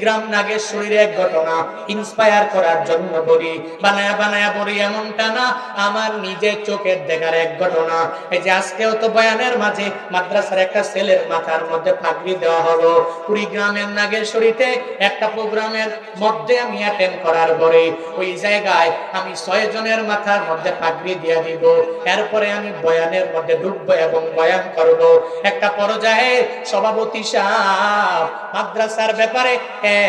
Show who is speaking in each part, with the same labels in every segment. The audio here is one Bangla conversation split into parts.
Speaker 1: কুড়িগ্রাম নাগেশ্বরীর এক ঘটনা ইন্সপায়ার করার জন্য বলি। বানায়া বানায়া বলি, এমনটা না, আমার নিজের চোখের দেখার এক ঘটনা। এই যে আজকেও তো বয়ানের মাঝে মাদ্রাসার একটা ছেলের মাথার মধ্যে পাগড়ি দেওয়া হলো। কুড়িগ্রামের নাগেশ্বরীতে একটা প্রোগ্রামের মধ্যে আমি অ্যাটেন্ড করার পরে ওই জায়গায় আমি ছয় জনের মাথার মধ্যে পাগড়ি দিয়ে দিব। এরপরে আমি বয়ানের মধ্যে ঢুকবো এবং বয়ান করব। একটা পর্যায়ে সভাপতি সাহেব মাদ্রাসার ব্যাপারে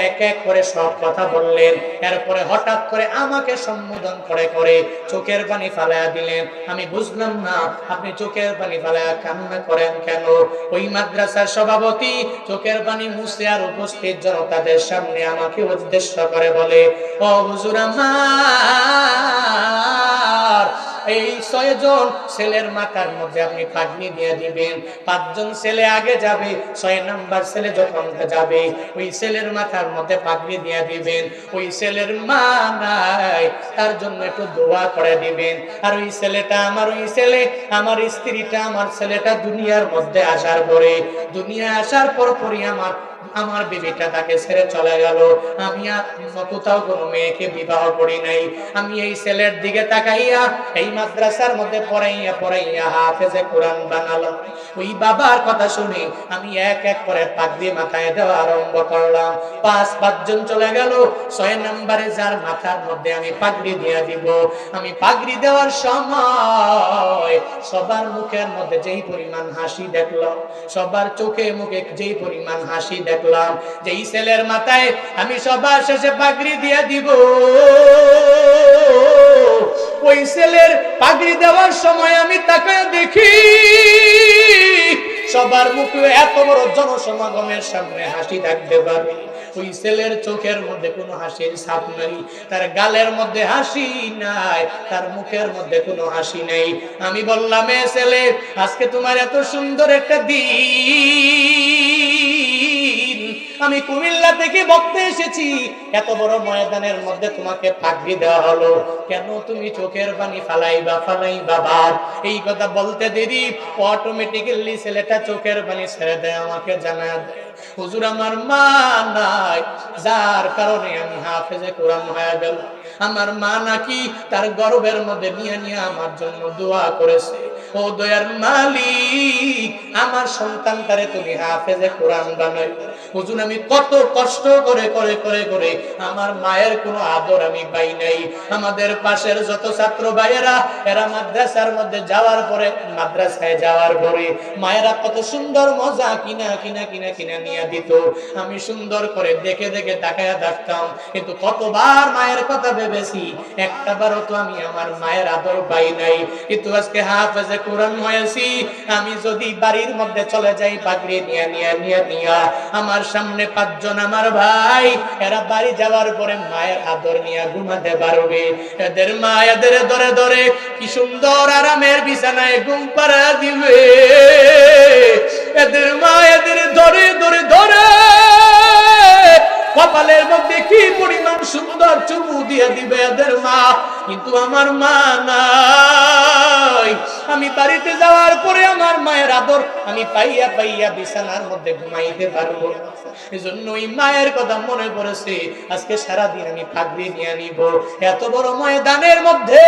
Speaker 1: এক এক করে সব কথা বললেন। এরপরে হঠাৎ করে আমাকে সম্বোধন করে করে চোখের পানি ফালায়া দিলেন। আমি বুঝলাম না, আপনি চোখের পানি ফালায়া কান্না করেন কেন? ওই মাদ্রাসার সভাপতি চোখের পানি মুছে আর উপস্থিত জনতাদের সামনে আমাকে উদ্দেশ্য করে বলে, ও হুজুর আমার এই ছয়জন ছেলের মাথার মধ্যে আপনি পাগনি দিয়ে দিবেন। পাঁচজন ছেলে আগে যাবে, ছয় নাম্বার ছেলে যখন যাবে, ওই ছেলের মাথার মধ্যে পাগনি দিয়ে দিবেন। ওই ছেলের মা নাই, তার জন্য একটু দোয়া করে দিবেন। আর ওই ছেলেটা আমার, ওই ছেলে আমার, স্ত্রীটা আমার, ছেলেটা দুনিয়ার মধ্যে আসার পরে দুনিয়া আসার পর পরই আমার আমার বিবিটা তাকে ছেড়ে চলে গেল। আমি কোথাও কোনো মেয়েকে বিবাহ করি নাই। আমি এই ছেলের দিকে তাকাইয়া এই মাদ্রাসার মধ্যে পড়াইয়া পড়াইয়া হাফেজে কোরআন বানালাম। ওই বাবার কথা শুনে আমি এক এক করে পাগড়ি মাথায় দেওয়া আরম্ভ করলাম। পাঁচ পাঁচজন চলে গেল। ছয় নম্বরে যার মাথার মধ্যে আমি পাগড়ি দিয়া দিব। আমি পাগড়ি দেওয়ার সময় সবার মুখের মধ্যে যেই পরিমাণ হাসি দেখলাম, সবার চোখে মুখে যেই পরিমাণ হাসি দেখলাম যেই ছেলের মাথায় আমি সবার শেষে পাগড়ি দিয়ে দিব। ওই ছেলের পাগড়ি দেওয়ার সময় আমি তাকে দেখি, সবার মুখে এত বড় জনসমাগমের সামনে হাসি থাকতে পারে। ওই ছেলের চোখের মধ্যে কোনো হাসির ছাপ নাই, তার গালের মধ্যে হাসি নাই, তার মুখের মধ্যে কোনো হাসি নাই। আমি বললাম, এ ছেলে, আজকে তোমার এত সুন্দর একটা দিন। আমি কুমিল্লা থেকে বক্তে এসেছি। এত বড় ময়দানের মধ্যে তোমাকে পাগড়ি দেওয়া হলো। কেন তুমি চোখের পানি ফালাইবা ফালাইবা বাদ? এই কথা বলতে দেরি। অটোমেটিক্যালি ছেলেটা চোখের পানি ছেড়ে দেয়, আমাকে জানা হুজুর, আমার মা নাই। যার কারণে আমি হাফেজে কোরআন হয়ে গেল আমার মা নাকি তার গর্বের মধ্যে নিয়ে নিয়ে আমার জন্য দোয়া করেছে। ও দয়ার মালিক, আমার তুমি হাফেজে কোরআন বানাই আমি কত কষ্ট করে করে করে করে আমার মায়ের কোনো আদর আমি পাই নাই। আমাদের পাশের যত ছাত্র ভাইয়েরা, এরা মাদ্রাসার মধ্যে যাওয়ার পরে, মাদ্রাসায় যাওয়ার পরে মায়েরা কত সুন্দর মজা কিনা কিনা কিনা কিনা নিয়ে দিত। আমি সুন্দর করে দেখে দেখে তাকায়া থাকতাম কিন্তু কতবার মায়ের কথা ভেবেছি একটা বারও তো আমি আমার মায়ের আদর পাই নাই। কিন্তু আজকে হাফেজে কোরআন হয়েছি, আমি যদি বাড়ির মধ্যে চলে যাই পাগড়ি নিয়ে নিয়ে নিয়ে নিয়ে, আমার সামনে পাঁচজন আমার ভাই, এরা বাড়ি যাওয়ার পরে মায়ের আদর নিয়ে ঘুমাতে পারবে। এদের মা এদের ধরে ধরে, কি সুন্দর আরামের বিছানায় ঘুম পাড়া দিবে। এদের মা এদের ধরে ধরে ধরে, কপালের মধ্যে কি পরিমাণ সুন্দর চুমু দিয়ে দিবে এদের মা? কিন্তু আমার মা নাই। আমি বাড়িতে যাওয়ার পরে আমার মায়ের আদর আমি পাইয়া পাইয়া বিছানার মধ্যে ঘুমাইতে পারব। এজন্য মায়ের কথা মনে পড়েছে, আজকে আমি পাগড়ি নিয়ে এত বড় ময়দানের মধ্যে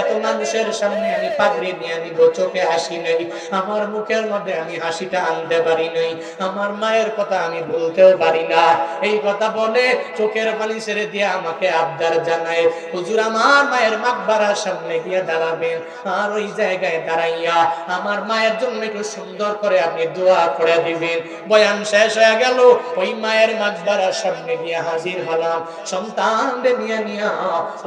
Speaker 1: এত মানুষের সামনে আমি পাগড়ি নিয়ে চোখে হাসি নেই। আমার মুখের মধ্যে আমি হাসিটা আনতে পারি নাই। আমার মায়ের কথা আমি বলতেও পারি না। এই কথা বলে চোখের পানি ছেড়ে দিয়ে আমাকে আবদার জানায়। হুজুর আমার মায়ের মাকবারার সামনে গিয়ে দাঁড়াবেন আর ওই জায়গায় দাঁড়াইয়া আমার মায়ের জন্য একটু সুন্দর করে আপনি দোয়া করে দিবেন। বয়ান শেষ হয়ে গেল, ওই মায়ের মাকবারার সামনে গিয়ে হাজির হলাম। সন্তান নিয়ে নিয়ে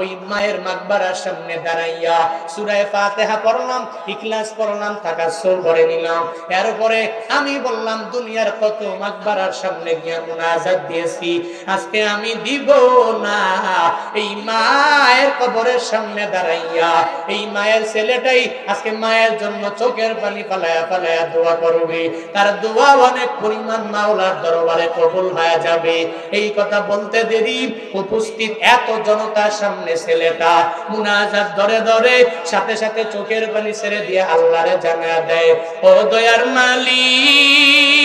Speaker 1: ওই মায়ের মাকবারার সামনে দাঁড়াইয়া সুরায় ফাতেহা পড়লাম, ইখলাস পড়লাম তাকাসুর করে নিলাম। এরপরে আমি বললাম, দুনিয়ার কত মাকবারার সামনে গিয়ে মুনাজাত দিয়েছি। আজকে আমি দিব না। এই মায়ের কবরের সামনে দাঁড়াইয়া, এই মায়ের ছেলেটাই আজকে মায়ের জন্য চোখের পানি পালায়া পালায়া দোয়া করবে। তার দোয়া অনেক পরিমাণ মাওলার দরবারে কবুল হয়ে যাবে। এই কথা বলতে দেরি, উপস্থিত এত জনতার সামনে ছেলেটা মুনাজাত ধরে ধরে সাথে সাথে চোখের পানি ছেড়ে দিয়ে আল্লাহরে জানা দেয়, ও দয়ার মালিক,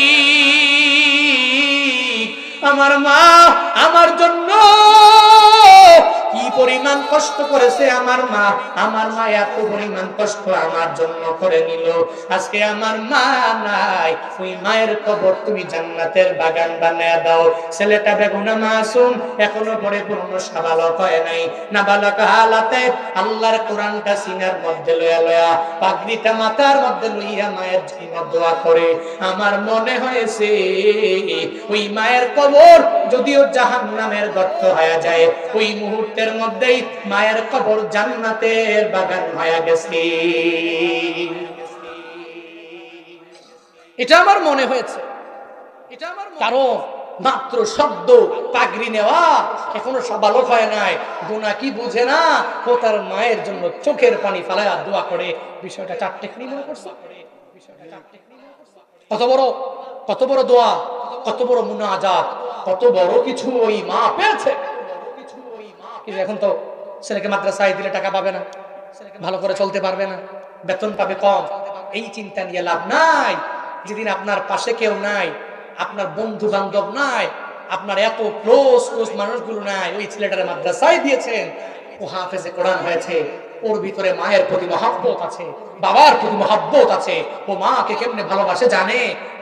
Speaker 1: আমার মা আমার জন্য পরিমাণ কষ্ট করেছে আমার মা। আমার মা এত পরিমাণ কষ্ট আমার জন্য করে নিল। আজকে আমার মা নাই। ওই মায়ের কবর তুমি জান্নাতের বাগান বানায় দাও। ছেলেটা বেগুনা মাসুম, এখনও পরিপূর্ণ সাবালক হয় নাই। নাবালক হালাতে আল্লাহর কোরআনটা সিনার মধ্যে লয়া লয়া, পাগড়িটা মাথার মধ্যে লইয়া মায়ের জন্য দোয়া করে। আমার মনে হয়েছে, ওই মায়ের কবর যদিও জাহান নামের গর্ত হয়ে যায়, ওই মুহূর্তের মধ্যেই মায়ের কবর জান্নাতের বাগান হয়ে গেছে। এটা আমার মনে হয়েছে। এটা আমার কারণ মাত্র শব্দ পাগড়ি নেওয়া এখনও হয় নাই। গুনা কি বুঝে না? ও তার মায়ের জন্য চোখের পানি ফালায় দোয়া করে। বিষয়টা চারটে মনে করছে কত বড় কত বড় দোয়া কত বড় মুনাজাত কত বড় কিছু ওই মা পেয়েছে। কিন্তু এখন তো ছেলেকে মাদ্রাসায় দিলে টাকা পাবে না, ভালো করে চলতে পারবে না, বেতন পাবে কম। এই চিন্তা নিয়ে লাভ নাই। যেদিন আপনার পাশে কেউ নাই, আপনার বন্ধু বান্ধব নাই, আপনার এত ক্লোজ ক্লোজ মানুষগুলো নাই, ওই ছেলেটার মাদ্রাসায় দিয়েছেন, ও হাফেজে কোরআন হয়েছে। ওর ভিতরে মায়ের প্রতি মহাব্বত আছে, বাবার প্রতি মহাব্বত আছে। ও মাকে কেমনে ভালোবাসে জানে?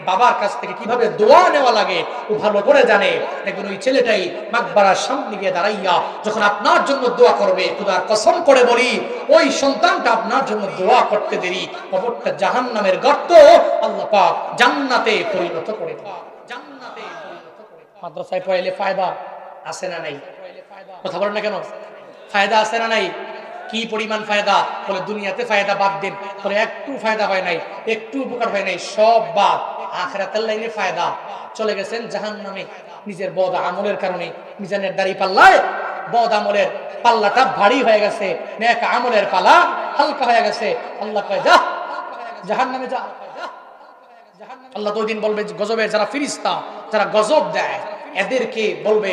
Speaker 1: বাবার কাছ থেকে কীভাবে দোয়া নেওয়া লাগে, ও ভালো করে জানে। দেখবেন ওই ছেলেটাই মাকবারার সামনে গিয়ে দাঁড়াইয়া যখন আপনার জন্য দোয়া করবে, খুদার কসম করে বলি, ওই সন্তানটা আপনার জন্য দোয়া করতে দেরি। কবরটা জাহান নামের গর্ত, আল্লাহ পাক জান্নাতে পরিণত করে। জান্নাতে। মাদ্রাসায় পড়াইলে ফায়দা আছে না নাই? কথা বলেন না কেন? ফায়দা আছে না নাই? কি পরিমাণ ফায়দা? বলে, দুনিয়াতে ফায়দা বাদ দেন। বলে, একটু ফায়দা হয় নাই, একটু উপকার হয় নাই, সব বাদ। আখরাতের লাইনে ফায়দা। চলে গেছেন জাহান নামে নিজের বদ আমলের কারণে। মিজানের দাড়ি পাল্লায়, বদ আমলের পাল্লাটা ভারী হয়ে গেছে, নেক আমলের পালা হালকা হয়ে গেছে। আল্লাহ কয়, যা জাহান নামে যা। আল্লাহ তো ওই দিন বলবে গজবের যারা ফিরিস্তা, যারা গজব দেয়, এদেরকে বলবে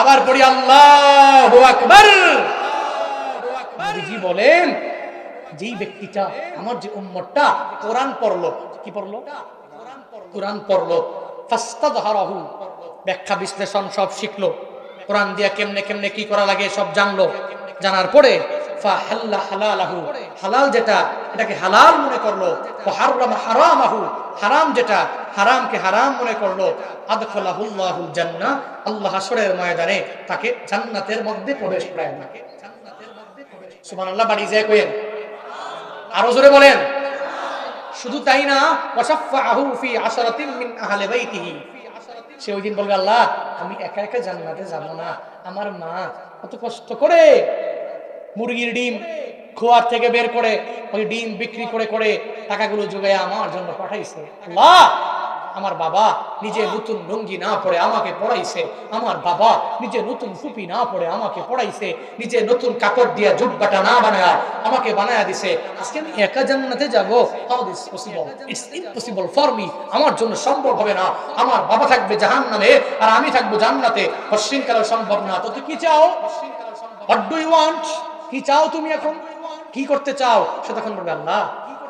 Speaker 1: আবার পড়ি, আল্লাহ আকবার। বলেন, যেই ব্যক্তিটা, আমার যে উম্মতটা, কোরআন পড়ল। কি পড়ল? কোরআন পড়ল। ফাস্তাদহারাহু ব্যাখ্যা, বিশ্লেষণ সব শিখলো। কোরআন দিয়া কেমনে কেমনে কি করা লাগে সব জানলো। জানার পরে হালাল যেটা, এটাকে হালাল মনে করল। হারাম হারামাহু। হারাম যেটা, হারামকে হারাম মনে করল। জান্নাহ। আল্লাহ হাসরের ময়দানে তাকে জান্নাতের মধ্যে প্রবেশ করায়। তাকে আরও জোরে বলেন। শুধু তাই না সে ওই দিন বলবে, আল্লাহ, আমি একা একা জান্নাতে যাব না। আমার মা কত কষ্ট করে মুরগির ডিম খোয়ার থেকে বের করে, ওই ডিম বিক্রি করে করে টাকাগুলো যোগায় আমার জন্য পাঠাইছে। আল্লাহ! আমার বাবা নিজে নতুন লুঙ্গি না পরে আমাকে পড়াইছে। আমার বাবা নিজে নতুন টুপি না পরে আমাকে পড়াইছে। নিজে নতুন কাপড় দিয়া জুব্বাটা না বানায়া আমাকে বানায়া দিছে। আজকে আমি একা জান্নাতে যাব। How this possible it's impossible for me আমার জন্য সম্ভব হবে না। আমার বাবা থাকবে জাহান্নামে আর আমি থাকব জান্নাতে। কালে সম্ভব না। তো কি চাও? হোয়াট ডু ইউ ওয়ান্ট কি চাও তুমি এখন? কি করতে চাও? সে তখন বলবে, আল্লাহ,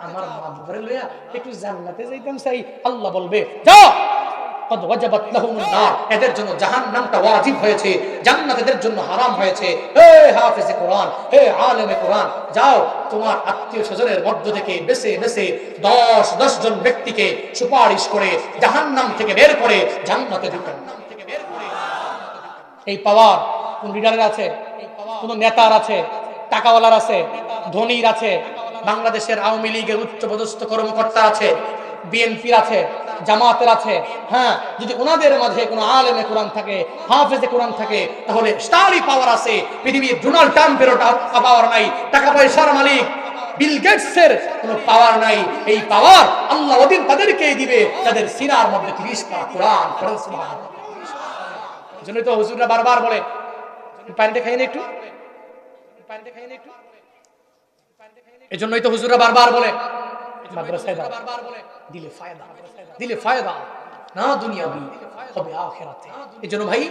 Speaker 1: আমার মা বাবারে লইয়া একটু জান্নাতে যাইতাম চাই। আল্লাহ বলবে, যাও! তোমার আত্মীয় স্বজনের মধ্য থেকে বেছে দশ দশ জন ব্যক্তিকে সুপারিশ করে জাহান্নাম থেকে বের করে জান্নাতে এই পাওয়ার কোন লিডারের আছে? কোন নেতার আছে? টাকাওয়ালার আছে, ধনীর আছে, বাংলাদেশের আওয়ামী লীগের উচ্চ পদস্থ কর্মকর্তা আছে, বিএনপির আছে, জামাতের আছে। হ্যাঁ যদি ওনাদের মাঝে কোনো আলেমে কোরআন থাকে, হাফেজে কোরআন থাকে, তাহলে স্টারই পাওয়ার আছে। পৃথিবীর ডোনাল্ড ট্রাম্পেরও পাওয়ার নাই টাকা পয়সার মালিক বিল গেটসের কোনো পাওয়ার নাই। এই পাওয়ার আল্লাহ ওদিন তাদেরকেই দিবে, তাদের সিনার মধ্যে কোরআন। জন্যই তো হুজুররা বারবার বলে একটু? খাই না একটু। তো হুজুররা বারবার বলে। মাদ্রাসায় দাও। দিলে ফায়দা। দিলে ফায়দা। না দুনিয়া হবে আখেরাতে। এই ভাই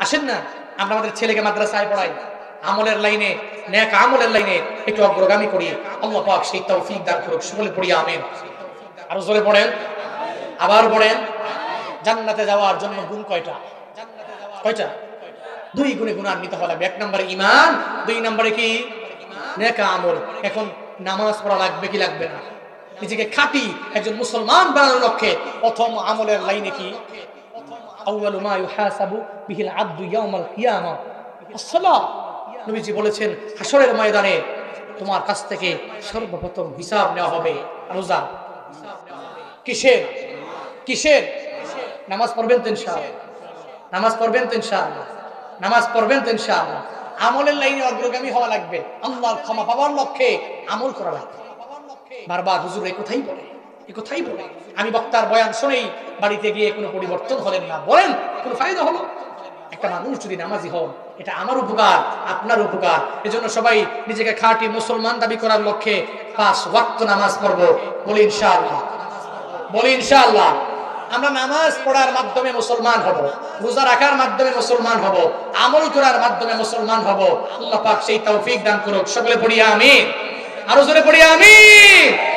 Speaker 1: আসেন না। আমরা আমাদের ছেলেকে মাদ্রাসায় পড়াই। আমলের লাইনে নেক আমলের লাইনে একটু অগ্রগামী করি। আল্লাহ পাক সেই তৌফিক দান করুক। সকলে পড়ি আমিন। আরও জোরে পড়েন। আবার পড়েন। জান্নাতে যাওয়ার জন্য গুণ কয়টা? কয়টা? দুই গুণে গুণান্বিত লাগবে এক নম্বরে ইমান দুই নম্বরে কি? নেকা আমল। এখন নামাজ পড়া লাগবে কি লাগবে না? নিজেকে খাঁটি একজন মুসলমান বানানোর লক্ষ্যে প্রথম আমলের লাইনে কি? নবীজি বলেছেন হাসরের ময়দানে তোমার কাছ থেকে সর্বপ্রথম হিসাব নেওয়া হবে। রোজা। কিসের? কিসের? নামাজ পড়বেন তো নামাজ পড়বেন তো ইনশাআল্লাহ। নামাজ পড়বেন তো ইনশাআল্লাহ। আমলের লাইনে অগ্রগামী হওয়া লাগবে। আল্লাহর ক্ষমা পাওয়ার লক্ষ্যে আমল করা লাগবে। বারবার হুজুর এই কথাই বলে এই কথাই বলে। আমি বক্তার বয়ান শুনেই বাড়িতে গিয়ে কোনো পরিবর্তন হলেন না। বলেন, কোনো ফায়দা হলো? একটা মানুষ যদি নামাজি হন, এটা আমার উপকার, আপনার উপকার। এজন্য সবাই নিজেকে খাঁটি মুসলমান দাবি করার লক্ষ্যে পাঁচ ওয়াক্ত নামাজ পড়ব। বলি ইনশাআল্লাহ। বলি ইনশাআল্লাহ। আমরা নামাজ পড়ার মাধ্যমে মুসলমান হব, রোজা রাখার মাধ্যমে মুসলমান হব, আমল করার মাধ্যমে মুসলমান হব। আল্লাহ পাক সেই তৌফিক দান করুক। সকলে পড়িয়া আমি আরও জোরে পড়িয়া আমিন।